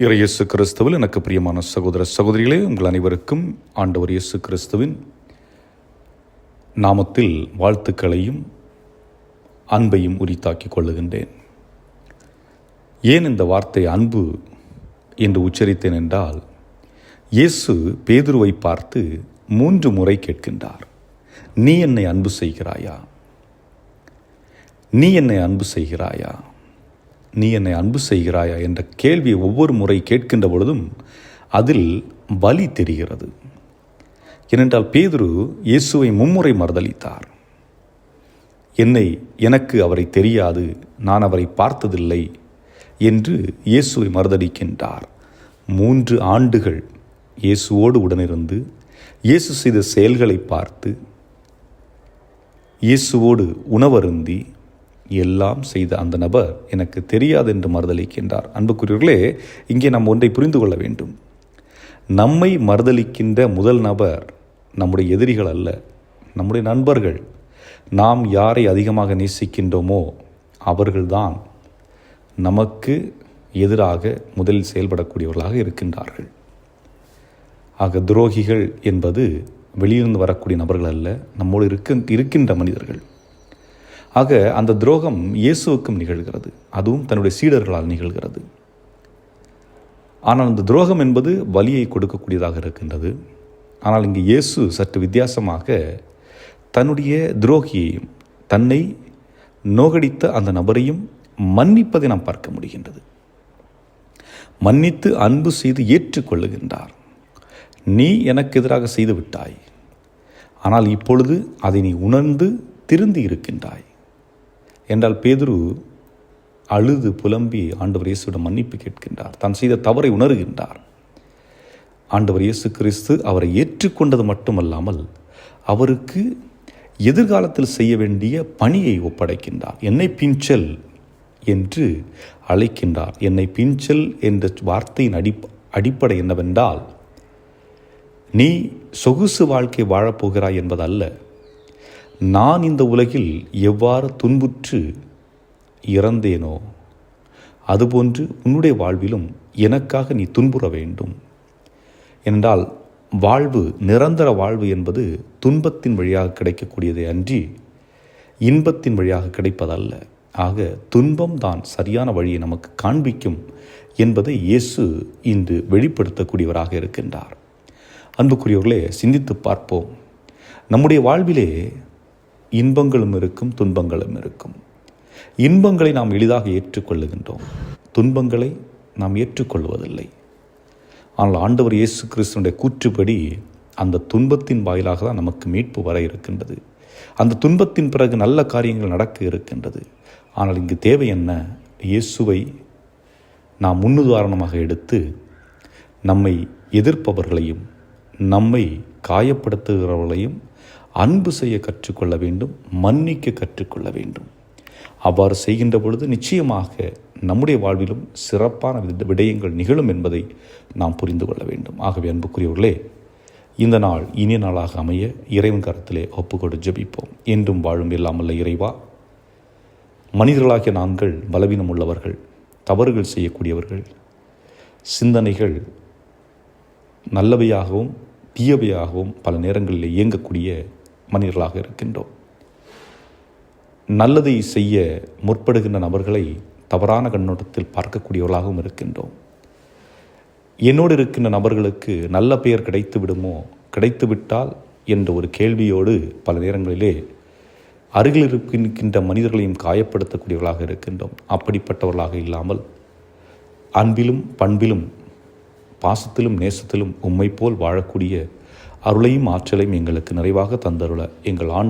இறையேசு கிறிஸ்துவில் எனக்கு பிரியமான சகோதர சகோதரிகளே உங்கள் அனைவருக்கும் ஆண்டவர் இயேசு கிறிஸ்துவின் நாமத்தில் வாழ்த்துக்களையும் அன்பையும் உரித்தாக்கிக் கொள்ளுகின்றேன். ஏன் இந்த வார்த்தை அன்பு என்று உச்சரித்தேன் என்றால் இயேசு பேதுருவை பார்த்து மூன்று முறை கேட்கின்றார் நீ என்னை அன்பு செய்கிறாயா? நீ என்னை அன்பு செய்கிறாயா? நீ என்னை அன்பு செய்கிறாயா என்ற கேள்வியை ஒவ்வொரு முறை கேட்கின்ற பொழுதும் அதில் வலி தெரிகிறது. ஏனென்றால் பேதுரு இயேசுவை மும்முறை மறுதளித்தார். என்னை எனக்கு அவரை தெரியாது நான் அவரை பார்த்ததில்லை என்று இயேசுவை மறுதளிக்கின்றார். மூன்று ஆண்டுகள் இயேசுவோடு உடனிருந்து இயேசு செய்த செயல்களை பார்த்து இயேசுவோடு உணவருந்தி எல்லாம் செய்த அந்த நபர் எனக்கு தெரியாது என்று மறுதளிக்கின்றார். அன்புக்குரியவர்களே இங்கே நாம் ஒன்றை புரிந்து கொள்ள வேண்டும். நம்மை மறுதளிக்கின்ற முதல் நபர் நம்முடைய எதிரிகள் அல்ல நம்முடைய நண்பர்கள். நாம் யாரை அதிகமாக நேசிக்கின்றோமோ அவர்கள்தான் நமக்கு எதிராக முதலில் செயல்படக்கூடியவர்களாக இருக்கின்றார்கள். ஆக துரோகிகள் என்பது வெளியிருந்து வரக்கூடிய நபர்கள் அல்ல நம்மோடு இருக்க இருக்கின்ற மனிதர்கள். ஆக அந்த துரோகம் இயேசுவுக்கும் நிகழ்கிறது. அதுவும் தன்னுடைய சீடர்களால் நிகழ்கிறது. ஆனால் அந்த துரோகம் என்பது வலியை கொடுக்கக்கூடியதாக இருக்கின்றது. ஆனால் இங்கு இயேசு சற்று வித்தியாசமாக தன்னுடைய துரோகியையும் தன்னை நோகடித்த அந்த நபரையும் மன்னிப்பதை நாம் பார்க்க முடிகின்றது. மன்னித்து அன்பு செய்து ஏற்றுக்கொள்ளுகின்றார். நீ எனக்கு எதிராக செய்து விட்டாய் ஆனால் இப்பொழுது அதை நீ உணர்ந்து திருந்தி இருக்கின்றாய். என்றால் பேதுரு அழுது புலம்பி ஆண்டவர் இயேசுவிடம் மன்னிப்பு கேட்கின்றார். தான் செய்த தவறை உணர்கின்றார். ஆண்டவர் இயேசு கிறிஸ்து அவரை ஏற்றுக்கொண்டது மட்டுமல்லாமல் அவருக்கு எதிர்காலத்தில் செய்ய வேண்டிய பணியை ஒப்படைக்கின்றார். என்னை பிஞ்சல் என்று அழைக்கின்றார். என்னை பிஞ்சல் என்ற வார்த்தையின் அடி அடிப்படை என்னவென்றால் நீ சொகுசு வாழ்க்கை வாழப்போகிறாய் என்பதல்ல. நான் இந்த உலகில் எவ்வாறு துன்புற்று இறந்தேனோ அதுபோன்று உன்னுடைய வாழ்விலும் எனக்காக நீ துன்புற வேண்டும். என்றால் வாழ்வு நிரந்தர வாழ்வு என்பது துன்பத்தின் வழியாக கிடைக்கக்கூடியதை அன்றி இன்பத்தின் வழியாக கிடைப்பதல்ல. ஆக துன்பம் தான் சரியான வழியை நமக்கு காண்பிக்கும் என்பதை இயேசு இன்று வெளிப்படுத்தக்கூடியவராக இருக்கின்றார். அன்புக்குரியவர்களே சிந்தித்து பார்ப்போம். நம்முடைய வாழ்விலே இன்பங்களும் இருக்கும் துன்பங்களும் இருக்கும். இன்பங்களை நாம் எளிதாக ஏற்றுக்கொள்ளுகின்றோம். துன்பங்களை நாம் ஏற்றுக்கொள்வதில்லை. ஆனால் ஆண்டவர் இயேசு கிறிஸ்துவனுடைய கூற்றுப்படி அந்த துன்பத்தின் வாயிலாக தான் நமக்கு மீட்பு வர இருக்கின்றது. அந்த துன்பத்தின் பிறகு நல்ல காரியங்கள் நடக்க இருக்கின்றது. ஆனால் இங்கு தேவை என்ன? இயேசுவை நாம் முன்னுதாரணமாக எடுத்து நம்மை எதிர்ப்பவர்களையும் நம்மை காயப்படுத்துகிறவர்களையும் அன்பு செய்ய கற்றுக்கொள்ள வேண்டும் மன்னிக்க கற்றுக்கொள்ள வேண்டும். அவ்வாறு செய்கின்ற பொழுது நிச்சயமாக நம்முடைய வாழ்விலும் சிறப்பான விடயங்கள் நிகழும் என்பதை நாம் புரிந்து கொள்ள வேண்டும். ஆகவே அன்புக்குரியவர்களே இந்த நாள் இனிய நாளாக அமைய இறைவன் கரத்திலே ஒப்புக்கொடு ஜெபிப்போம். என்றும் வாழும் இல்லாமல்ல இறைவா. மனிதர்களாகிய நாங்கள் பலவீனம் உள்ளவர்கள் தவறுகள் செய்யக்கூடியவர்கள் சிந்தனைகள் நல்லவையாகவும் தீயவையாகவும் பல நேரங்களில் இயங்கக்கூடிய மனிதர்களாக இருக்கின்றோம். நல்லதை செய்ய முற்படுகின்ற நபர்களை தவறான கண்ணோட்டத்தில் பார்க்கக்கூடியவர்களாகவும் இருக்கின்றோம். என்னோடு இருக்கின்ற நபர்களுக்கு நல்ல பெயர் கிடைத்து விடுமோ கிடைத்து விட்டால் என்ற ஒரு கேள்வியோடு பல நேரங்களிலே அருகில் இருக்கின்ற மனிதர்களையும் காயப்படுத்தக்கூடியவர்களாக இருக்கின்றோம். அப்படிப்பட்டவர்களாக இல்லாமல் அன்பிலும் பண்பிலும் பாசத்திலும் நேசத்திலும் உம்மை போல் வாழக்கூடிய அருளையும் ஆற்றலையும் எங்களுக்கு நிறைவாக தந்தருள எங்கள் ஆண்டு